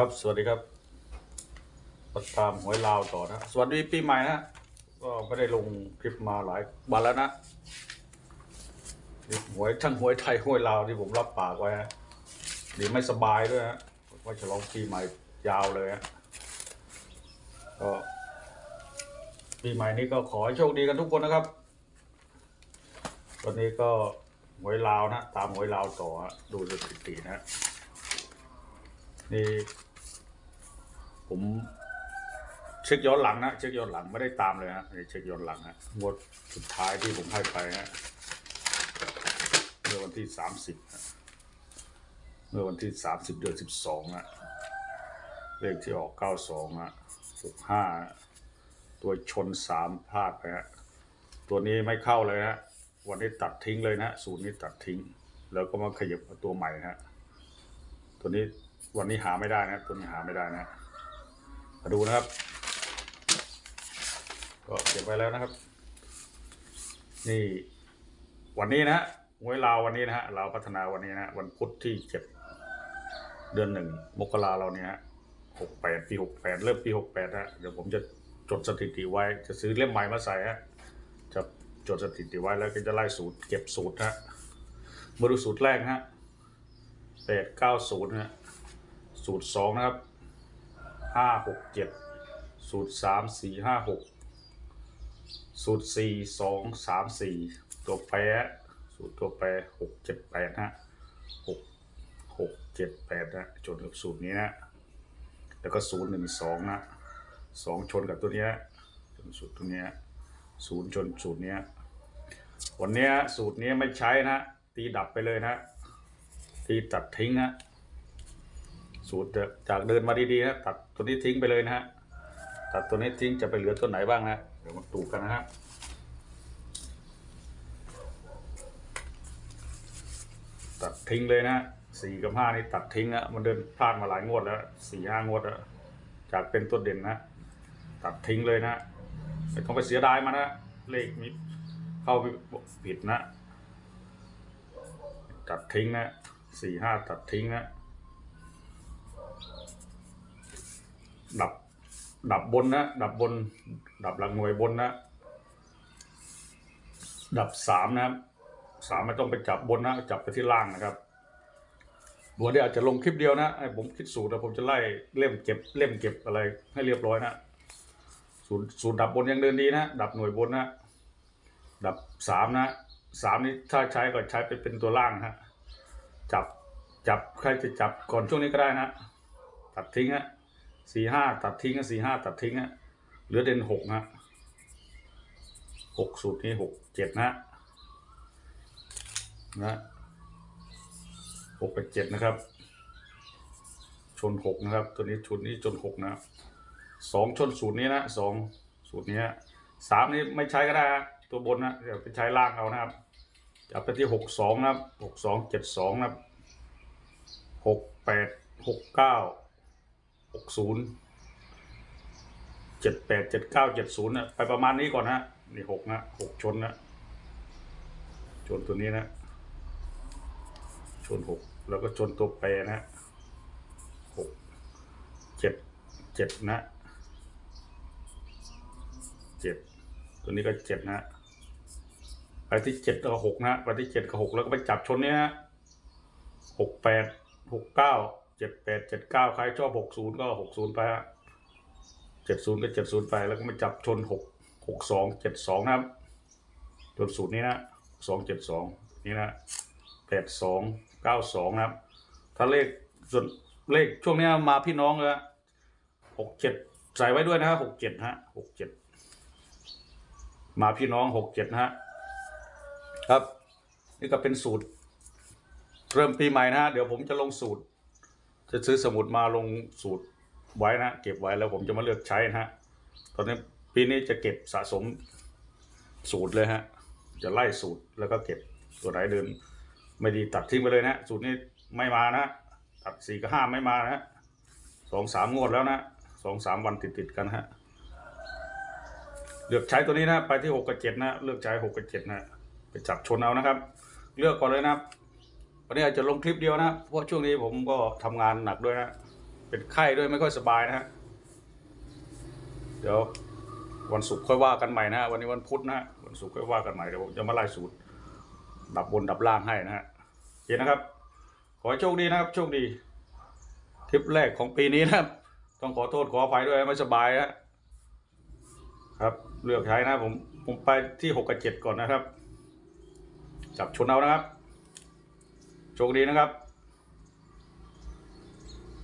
ครับ สวัสดีครับประตามหวยลาวต่อนะ สวัสดีปีใหม่นะก็ไม่ได้ลงคลิปมาหลายวันแล้วนะหวยทั้งหวยไทยหวยลาวที่ผมรับปากไว้ฮะดีไม่สบายด้วยฮะว่าฉลองปีใหม่ยาวเลยฮะก็ปีใหม่นี้ก็ขอให้โชคดีกันทุกคนนะครับ วันนี้ก็หวยลาวนะ ตามหวยลาวต่อดูสถิตินะนี่ ผมเช็คย้อนหลังนะเช็คย้อนหลังไม่ได้ตามเลยฮะนี่เช็คย้อนหลังฮะงวดสุดท้ายที่ผมให้ไปฮะเมื่อวันที่สามสิบเมื่อวันที่สามสิบเดือนสิบสองอะเลขที่ออกเก้าสองอะหกห้าตัวชนสามพลาดไปฮะตัวนี้ไม่เข้าเลยฮะวันนี้ตัดทิ้งเลยนะสูตรนี้ตัดทิ้ง แล้วก็มาขยับตัวใหม่นะฮะตัวนี้วันนี้หาไม่ได้นะ ตัวนี้หาไม่ได้นะ มาดูนะครับ ก็เก็บไว้แล้วนะครับ นี่ วันนี้นะฮะหวยลาววันนี้นะฮะเราวพัฒนาวันนี้นะฮะวันพุธที่เจ็ดเดือนหนึ่งมกราเราเนี่ยฮะหกแปดปีหกแปดเริ่มปีหกแปดฮะเดี๋ยวผมจะจดสถิติไว้ จะซื้อเล่มใหม่มาใส่ฮะจะจดสถิติไว้แล้วก็จะไล่สูตร เก็บสูตรฮะมาดูสูตรแรกนะฮะแปดเก้าศูนย์ฮะสูตรสองนะครับ ห้าหกเจ็ดสูตรสามสี่ห้าหกสูตรสี่สองสามสี่ตัวแปรสูตรตัวแปรหกเจ็ดแปดฮะหกหกเจ็ดแปดนะจนกับสูตรนี้นะแล้วก็ศูนย์หนึ่งสองนะสองชนกับตัวนี้จนสูตรตัวนี้ศูนย์ชนสูตรนี้วันนี้สูตรนี้ไม่ใช้นะตีดับไปเลยนะที่ตัดทิ้งฮะ สูตรจากเดินมาดีๆนะตัดตัวนี้ทิ้งไปเลยนะฮะตัดตัวนี้ทิ้งจะไปเหลือตัวไหนบ้างนะเดี๋ยวมาดูกันนะฮะตัดทิ้งเลยนะสี่กับห้านี่ตัดทิ้งอะมันเดินพลาดมาหลายงวดแล้วสี่ห้างวดแล้วจากเป็นตัวเด่นนะ ตัดทิ้งเลยนะไม่ต้องไปเสียดายมันนะเลขนี้เข้าไปผิดนะ ตัดทิ้งนะสี่ห้าตัดทิ้งนะ ดับ ดับบนนะ ดับบน ดับหลักหน่วยบนนะ ดับสามนะครับสามไม่ต้องไปจับบนนะ จับไปที่ล่างนะครับวันนี้อาจจะลงคลิปเดียวนะให้ผมคิดสูตรแล้วผมจะไล่เล่มเก็บเล่มเก็บอะไรให้เรียบร้อยนะสูตรสูตรดับบนยังเดินดีนะ ดับหน่วยบนนะ ดับสามนะสามนี้ถ้าใช้ก็ใช้ไปเป็นตัวล่างฮะจับจับใครจะจับก่อนช่วงนี้ก็ได้นะตัดทิ้งฮะ สี่ห้าตัดทิ้งฮะสี่ห้าตัดทิ้งฮะเหลือเด่นหกฮะหกสูตรนี้หกเจ็ดนะนะหกไปเจ็ดนะครับ ชนหกนะครับ ตัวนี้ชุดนี้ชนหกนะสองชนสูตรนี้นะสองสูตรนี้สามนี้ไม่ใช้ก็ได้ตัวบนนะเดี๋ยวไปใช้ล่างเอานะครับจับไปที่หกสองนะครับหกสองเจ็ดสองนะครับหกแปดหกเก้า หกศูนย์เจ็ดแปดเจ็ดเก้าเจ็ดศูนย์นะไปประมาณนี้ก่อนนะนี่หกนะหกชนนะชนตัวนี้นะ ชนหกแล้วก็ชนตัวแปรนะหกเจ็ดเจ็ดนะเจ็ดตัวนี้ก็เจ็ดนะไปที่เจ็ดกับหกนะไปที่เจ็ดกับหกแล้วก็ไปจับชนเนี้ยหกแปดหกเก้า เจ็ดแปดเจ็ดเก้าใครชอบหกศูนย์ก็หกศูนย์ไปฮะเจ็ดศูนย์ก็เจ็ดศูนย์ไปแล้วก็มาจับชนหกหกสองเจ็ดสองนะครับจนสูตรนี้นะสองเจ็ดสองนี่นะแปดสองเก้าสองนะครับ ถ้าเลขส่วนเลขช่วงนี้มาพี่น้องเลยหกเจ็ดใส่ไว้ด้วยนะฮะหกเจ็ดฮะหกเจ็ดมาพี่น้องหกเจ็ดฮะครับ นี่ก็เป็นสูตร เริ่มปีใหม่นะฮะเดี๋ยวผมจะลงสูตร จะซื้อสมุดมาลงสูตรไว้นะเก็บไว้แล้วผมจะมาเลือกใช้นะฮะตอนนี้ปีนี้จะเก็บสะสมสูตรเลยฮะ จะไล่สูตรแล้วก็เก็บตัวไหนเดิน ไม่ดีตัดทิ้งไปเลยนะสูตรนี้ไม่มานะตัดสี่กับห้าไม่มานะสองสามงวดแล้วนะสองสามวันติดติดกันฮะเลือกใช้ตัวนี้นะ ไปที่หกกับเจ็ดนะ เลือกใช้หกกับเจ็ดนะ ไปจับชนเอานะครับ เลือกก่อนเลยนะครับ วันนี้อาจจะลงคลิปเดียวนะ เพราะช่วงนี้ผมก็ทำงานหนักด้วยนะ เป็นไข้ด้วยไม่ค่อยสบายนะฮะ เดี๋ยววันศุกร์ค่อยว่ากันใหม่นะวันนี้วันพุธนะวันศุกร์ค่อยว่ากันใหม่เดี๋ยวผมจะมาไล่สูตร ดับบนดับล่างให้นะฮะโอเคนะครับ ขอโชคดีนะครับ โชคดีทริปแรกของปีนี้นะครับ ต้องขอโทษขออภัยด้วยไม่สบายนะครับ เลือกใช้นะผมผมไปที่หกกับเจ็ดก่อนนะครับจับชนเอานะครับ โชคดีนะครับ